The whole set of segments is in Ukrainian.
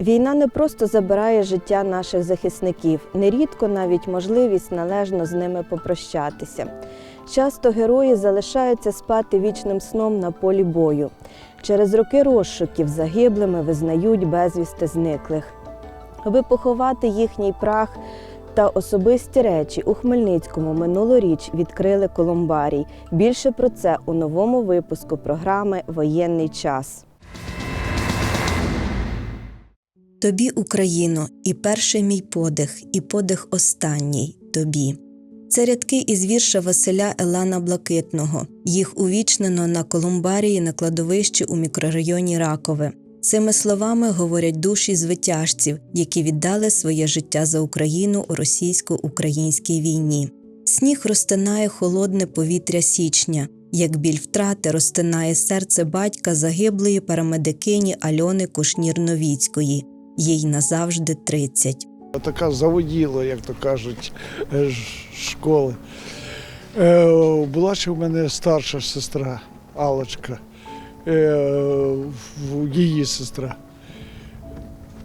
Війна не просто забирає життя наших захисників, нерідко навіть можливість належно з ними попрощатися. Часто герої залишаються спати вічним сном на полі бою. Через роки розшуків загиблими визнають безвісти зниклих. Аби поховати їхній прах та особисті речі у Хмельницькому минулоріч відкрили колумбарій. Більше про це у новому випуску програми Воєнний час. Тобі, Україно, і перший мій подих, і подих останній тобі. Це рядки із вірша Василя Елана Блакитного. Їх увічнено на Колумбарії на кладовищі у мікрорайоні Ракове. Цими словами говорять душі звитяжців, які віддали своє життя за Україну у російсько-українській війні. Сніг розтинає холодне повітря січня, як біль втрати розтинає серце батька загиблої парамедикині Альони Кушнір-Новіцької. Їй назавжди 30. Така заводіла, як то кажуть, е, школи. Е, Була ще в мене старша сестра Алочка, е, її сестра.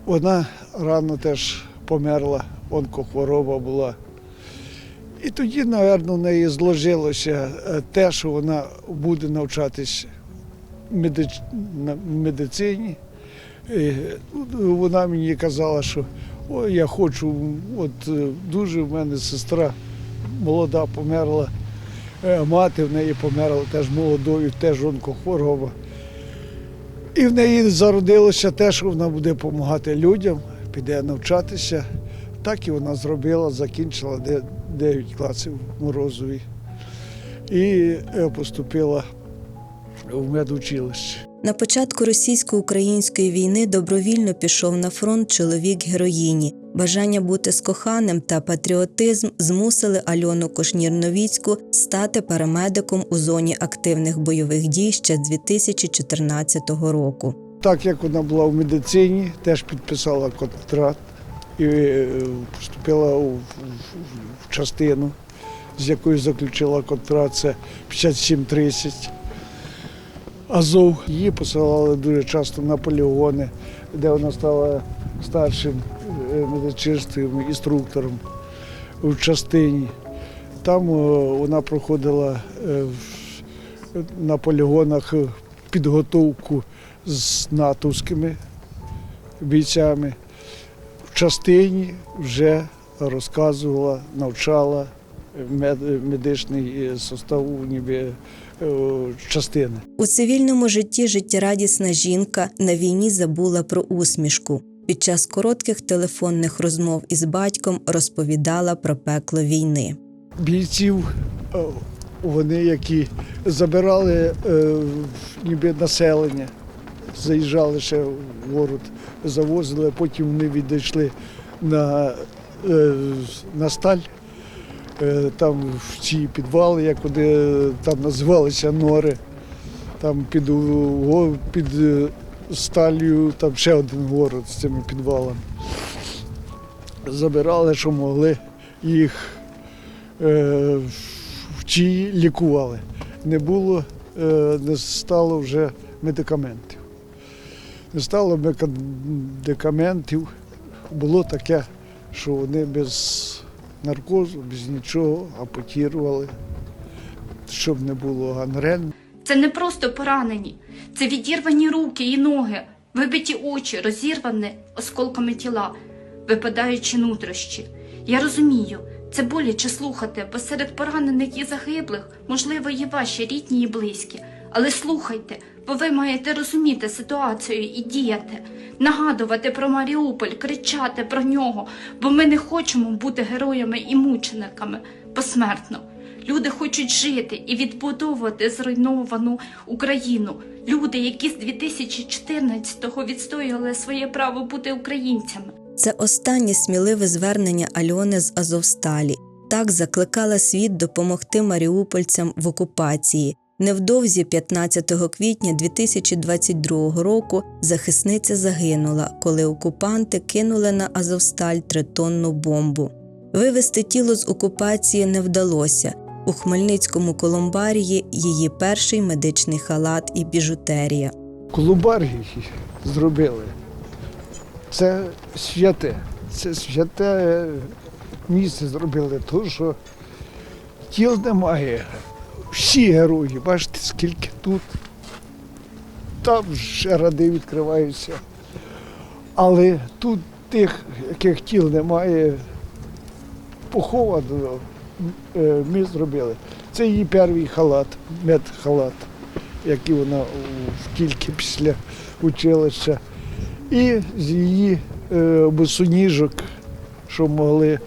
Вона рано теж померла, онкохвороба була. І тоді, мабуть, в неї зложилося те, що вона буде навчатись медич- медицині. І вона мені казала, що Ой, я хочу, от е, дуже в мене сестра молода померла, е, мати в неї померла теж молодою, теж онкохвороба. І в неї зародилося те, що вона буде допомагати людям, піде навчатися. Так і вона зробила, закінчила 9 класів Морозові і е, поступила в медучилище. На початку російсько-української війни добровільно пішов на фронт чоловік героїні. Бажання бути з коханим та патріотизм змусили Альону Кошнір-Новіцьку стати парамедиком у зоні активних бойових дій ще з 2014 року. Так як вона була в медицині, теж підписала контракт і е, вступила у, в, в частину, з якою заключила контракт, це 5730. Азов. Її посилали дуже часто на полігони, де вона стала старшим е, медичним інструктором в частині. Там е, вона проходила е, на полігонах підготовку з натовськими бійцями. В частині вже розказувала, навчала медичний состав ніби частини. У цивільному житті життєрадісна жінка на війні забула про усмішку. Під час коротких телефонних розмов із батьком розповідала про пекло війни. бійців, е, вони, які забирали е, ніби населення, заїжджали ще в город, завозили, потім вони відійшли на, е, на сталь. Е, Там в ці підвали, як вони там називалися нори, там під, під е, сталью, там ще один город з цими підвалами. Забирали, що могли їх е, в чиї лікували. Не було, е, не стало вже медикаментів. Не стало медикаментів. Було таке, що вони без наркозу, без нічого ампутували, щоб не було гангрен. Це не просто поранені, це відірвані руки і ноги, вибиті очі, розірвані осколками тіла, випадаючи нутрощі. Я розумію, це боляче слухати, бо серед поранених і загиблих, можливо, є ваші рідні і близькі. Але слухайте, бо ви маєте розуміти ситуацію і діяти, нагадувати про Маріуполь, кричати про нього, бо ми не хочемо бути героями і мучениками посмертно. Люди хочуть жити і відбудовувати зруйновану Україну. Люди, які з 2014-го відстоювали своє право бути українцями. Це останнє сміливе звернення Альони з Азовсталі. Так закликала світ допомогти маріупольцям в окупації. Невдовзі 15 квітня 2022 року захисниця загинула, коли окупанти кинули на Азовсталь тритонну бомбу. Вивести тіло з окупації не вдалося. У Хмельницькому колумбарії її перший медичний халат і біжутерія. Колумбарії зробили. це святе. Це святе місце зробили, тому що тіл немає. Всі герої, бачите, скільки тут. Там ще ради відкриваються. Але тут тих, яких тіл немає, поховано е, ми зробили. Це її перший халат, медхалат, який вона в кільки після училища. І з її е, босоніжок, що могли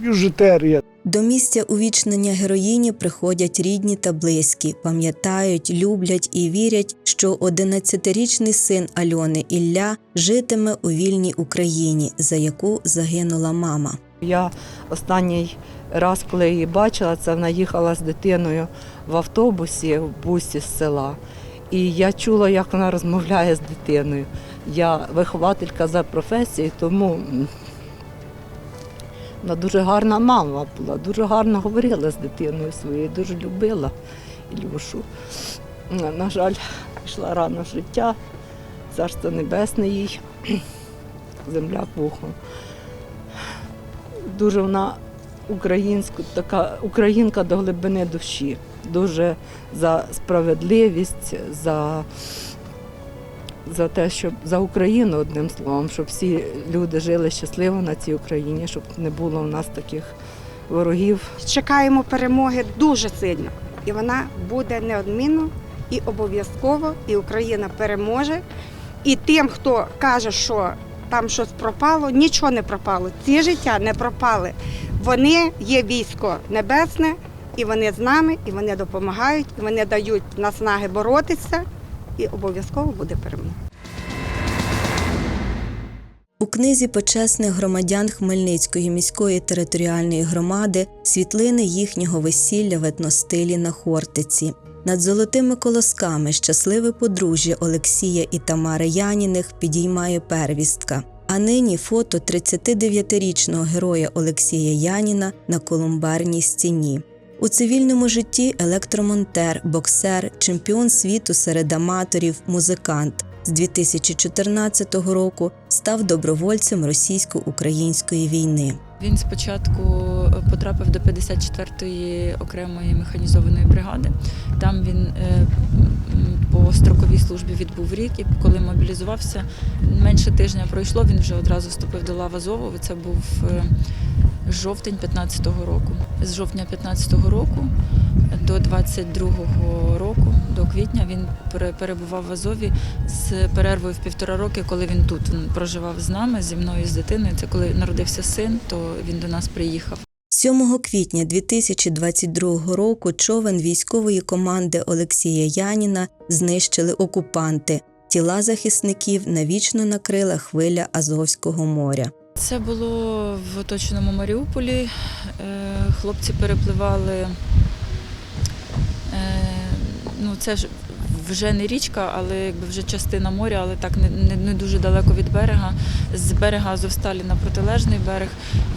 біжутерія. До місця увічнення героїні приходять рідні та близькі, пам'ятають, люблять і вірять, що 11-річний син Альони Ілля житиме у вільній Україні, за яку загинула мама. Я останній раз, коли її бачила, це вона їхала з дитиною в автобусі в бусі з села. І я чула, як вона розмовляє з дитиною. Я вихователька за професією, тому вона дуже гарна мама була, дуже гарно говорила з дитиною своєю, дуже любила Ілюшу. На жаль, пішла рано в життя, царство небесне їй, земля пухом дуже вона українська, така українка до глибини душі. Дуже за справедливість, за, за те, щоб за Україну одним словом, щоб всі люди жили щасливо на цій Україні, щоб не було в нас таких ворогів. чекаємо перемоги дуже сильно. І вона буде неодмінно і обов'язково, і Україна переможе. І тим, хто каже, що там щось пропало, нічого не пропало. Ці життя не пропали. Вони є військо небесне, і вони з нами, і вони допомагають, і вони дають наснаги боротися, і обов'язково буде перемога. У книзі почесних громадян Хмельницької міської територіальної громади світлини їхнього весілля в етностилі на Хортиці. Над золотими колосками щасливе подружжя Олексія і Тамари Яніних підіймає первістка. А нині фото 39-річного героя Олексія Яніна на колумбарній стіні. У цивільному житті електромонтер, боксер, чемпіон світу серед аматорів, музикант. З 2014 року став добровольцем російсько-української війни. Він спочатку потрапив до 54-ї окремої механізованої бригади. Там він е, по строковій службі відбув рік, і коли мобілізувався, менше тижня пройшло, він вже одразу вступив до лав Азову. Це був е, жовтень 15-го року. З жовтня 15-го року до 22-го року, до квітня, він пере- перебував в Азові з перервою в півтора роки, коли він тут він проживав з нами, зі мною, з дитиною. Це коли народився син, то він до нас приїхав. 7 квітня 2022 року човен військової команди Олексія Яніна знищили окупанти. Тіла захисників навічно накрила хвиля Азовського моря. Це було в оточеному Маріуполі. Е, Хлопці перепливали. е, Ну, це ж вже не річка, але якби вже частина моря, але так не, не, не дуже далеко від берега. З берега Азовсталі на протилежний берег.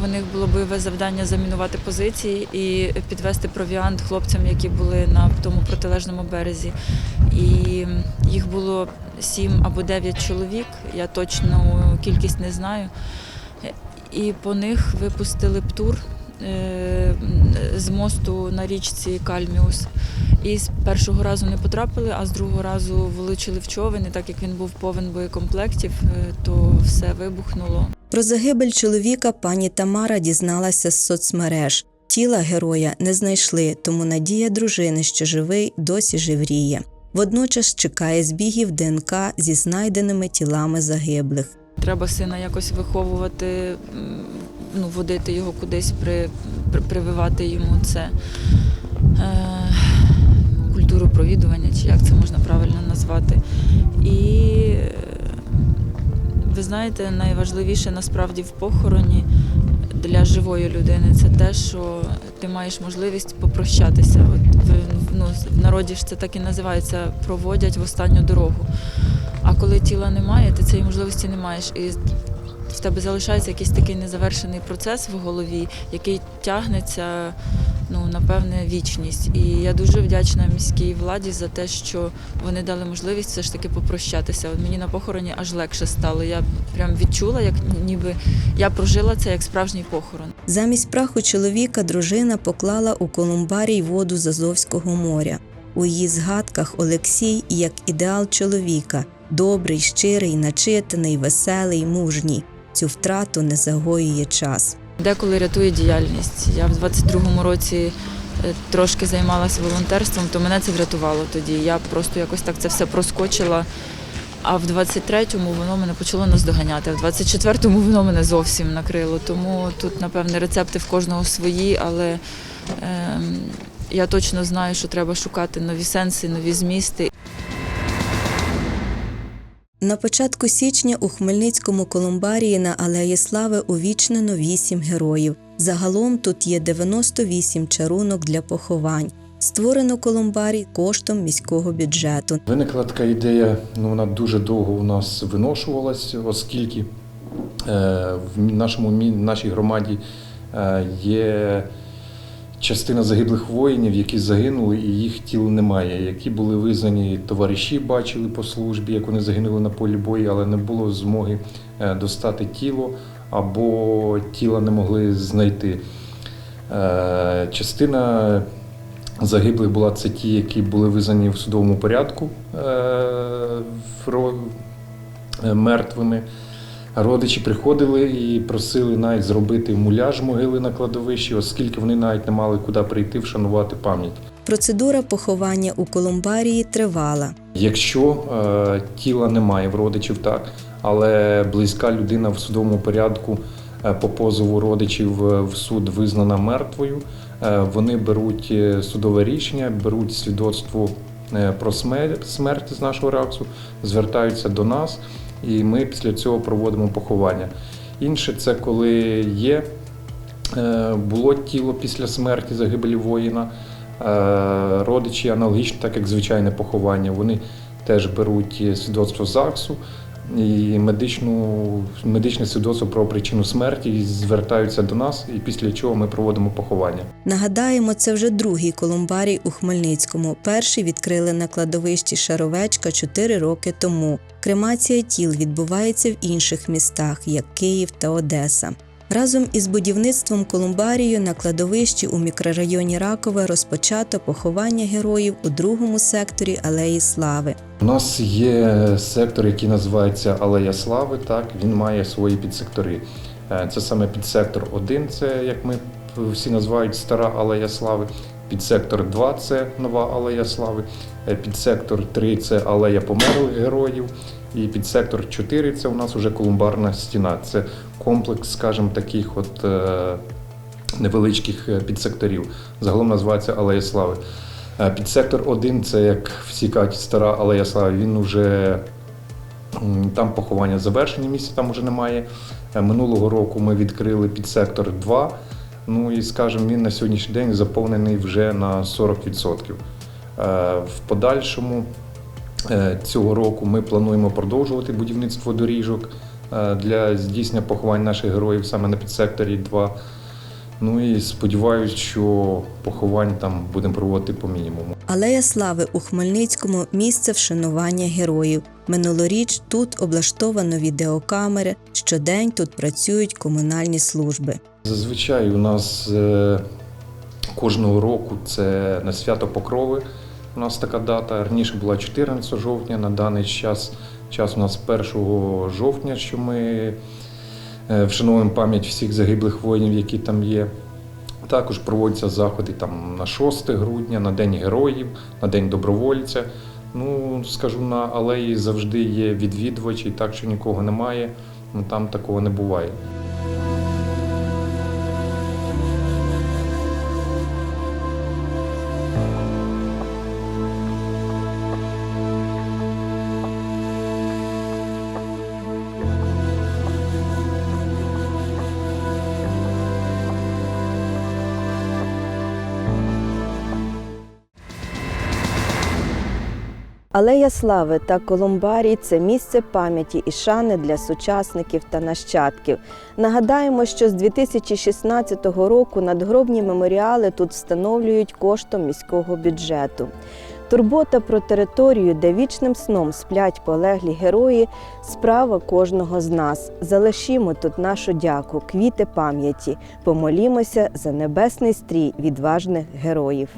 У них було бойове завдання замінувати позиції і підвести провіант хлопцям, які були на тому протилежному березі. І їх було сім або дев'ять чоловік. Я точну кількість не знаю. І по них випустили птур е, з мосту на річці Кальміус. І з першого разу не потрапили, а з другого разу влучили в човен. І так як він був повен боєкомплектів, е, то все вибухнуло. Про загибель чоловіка пані Тамара дізналася з соцмереж. Тіла героя не знайшли, тому надія дружини, що живий, досі живріє. Водночас чекає збігів ДНК зі знайденими тілами загиблих. Треба сина якось виховувати, ну, водити його кудись, при, при, прививати йому це е, культуру провідування, чи як це можна правильно назвати. І е, ви знаєте, найважливіше насправді в похороні для живої людини це те, що ти маєш можливість попрощатися. От ну, в народі ж це так і називається проводять в останню дорогу. А коли тіла немає, ти цієї можливості не маєш. І в тебе залишається якийсь такий незавершений процес в голові, який тягнеться ну напевне вічність. І я дуже вдячна міській владі за те, що вони дали можливість все ж таки попрощатися. От мені на похороні аж легше стало. Я прям відчула, як ніби я прожила це як справжній похорон. Замість праху чоловіка дружина поклала у колумбарій воду з Азовського моря. У її згадках Олексій як ідеал чоловіка, добрий, щирий, начитаний, веселий, мужній. Цю втрату не загоює час. Деколи рятує діяльність. Я в 22-му році е, трошки займалася волонтерством, то мене це врятувало тоді. Я просто якось так це все проскочила. А в 23-му воно мене почало наздоганяти, а в 24-му воно мене зовсім накрило. Тому тут, напевне, рецепти в кожного свої, але ем, я точно знаю, що треба шукати нові сенси, нові змісти. На початку січня у Хмельницькому колумбарії на Алеї Слави увічнено 8 героїв. Загалом тут є 98 чарунок для поховань. Створено колумбарій коштом міського бюджету. Виникла така ідея, ну вона дуже довго у нас виношувалась, оскільки е, в нашому нашій громаді е, є частина загиблих воїнів, які загинули, і їх тіл немає, які були визнані товариші, бачили по службі, як вони загинули на полі бою, але не було змоги е, достати тіло або тіла не могли знайти. Е, Частина загиблих була це ті, які були визнані в судовому порядку е, мертвими. Родичі приходили і просили навіть зробити муляж могили на кладовищі, оскільки вони навіть не мали куди прийти вшанувати пам'ять. Процедура поховання у колумбарії тривала. Якщо е, тіла немає в родичів, так, але близька людина в судовому порядку е, по позову родичів е, в суд визнана мертвою, е, вони беруть судове рішення, беруть свідоцтво про смерть, смерть з нашого реакцію, звертаються до нас, і ми після цього проводимо поховання. Інше це коли є Е, було тіло після смерті загибелі воїна. Е, Родичі аналогічно, так як звичайне поховання, вони теж беруть свідоцтво ЗАГСу і медичну, медичне свідоцтво про причину смерті і звертаються до нас, і після чого ми проводимо поховання. Нагадаємо, це вже другий колумбарій у Хмельницькому. Перший відкрили на кладовищі Шаровечка 4 роки тому. Кремація тіл відбувається в інших містах, як Київ та Одеса. Разом із будівництвом колумбарію на кладовищі у мікрорайоні Ракове розпочато поховання героїв у другому секторі Алеї Слави. У нас є сектор, який називається Алея Слави. Так, він має свої підсектори. Е, Це саме підсектор 1, це як ми всі називають стара Алея Слави. Підсектор 2 це нова Алея Слави. Е, Підсектор 3 це Алея померлих героїв. І підсектор 4 це у нас вже колумбарна стіна. Це комплекс, скажімо, таких от е, невеличких е, підсекторів. Загалом називається Алея Слави. Е, Підсектор 1 це, як всі кажуть, стара Алея Слави. Він вже там поховання завершені, місця там вже немає. Минулого року ми відкрили підсектор 2. Ну і скажімо, він на сьогоднішній день заповнений вже на 40%. Е, В подальшому цього року ми плануємо продовжувати будівництво доріжок е, для здійснення поховань наших героїв саме на підсекторі 2. Ну і сподіваюся, що поховань там будемо проводити по мінімуму. Алея Слави у Хмельницькому місце вшанування героїв. Минулоріч тут облаштовано відеокамери. Щодень тут працюють комунальні служби. Зазвичай у нас е, кожного року це на свято Покрови. У нас така дата. Раніше була 14 жовтня, на даний час, час у нас 1 жовтня, що ми е, вшановуємо пам'ять всіх загиблих воїнів, які там є. Також проводяться заходи там на 6 грудня, на День героїв, на День добровольця. Ну, скажу, на алеї завжди є відвідувачі, так що нікого немає, ну там такого не буває. Алея Слави та Колумбарій це місце пам'яті і шани для сучасників та нащадків. Нагадаємо, що з 2016 року надгробні меморіали тут встановлюють коштом міського бюджету. Турбота про територію, де вічним сном сплять полеглі герої, справа кожного з нас. Залишімо тут нашу дяку, квіти пам'яті, помолімося за небесний стрій відважних героїв.